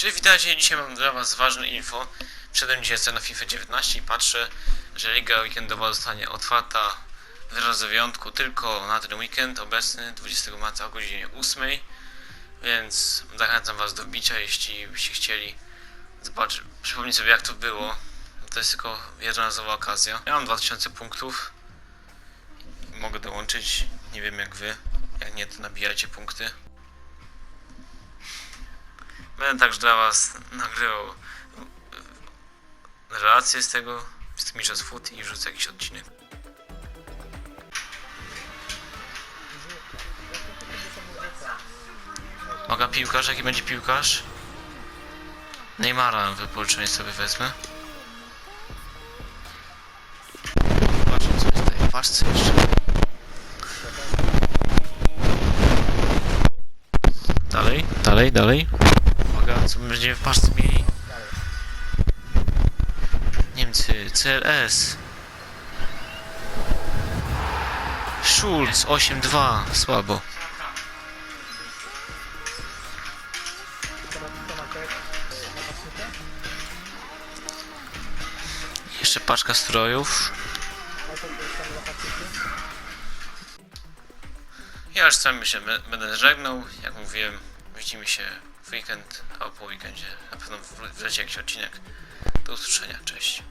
Cześć, witajcie. Dzisiaj mam dla Was ważne info. Wszedłem dzisiaj sobie na FIFA 19 i patrzę, że liga weekendowa zostanie otwarta wraz wyjątku tylko na ten weekend obecny, 20 marca o godzinie 8. Więc zachęcam Was do wbicia, jeśli byście chcieli zobaczyć, przypomnieć sobie jak to było. To jest tylko jednorazowa okazja. Ja mam 2000 punktów. Mogę dołączyć. Nie wiem jak Wy. Jak nie, to nabijajcie punkty. Będę także dla Was nagrywał relacje z tego, z tym Mistrzostw Foot i wrzucę jakiś odcinek. Uwaga, piłkarz, jaki będzie piłkarz? Neymara wypożyczenie sobie wezmę. Zobaczmy co jest tutaj. Co jeszcze. Dalej, dalej, dalej. Co będziemy w paczce mieli? Niemcy, CLS. Schulz 8-2, słabo. Jeszcze paczka strojów. Ja już sam się będę żegnał. Jak mówiłem, widzimy się w weekend albo po weekendzie. Na pewno wleci jakiś odcinek. Do usłyszenia, cześć.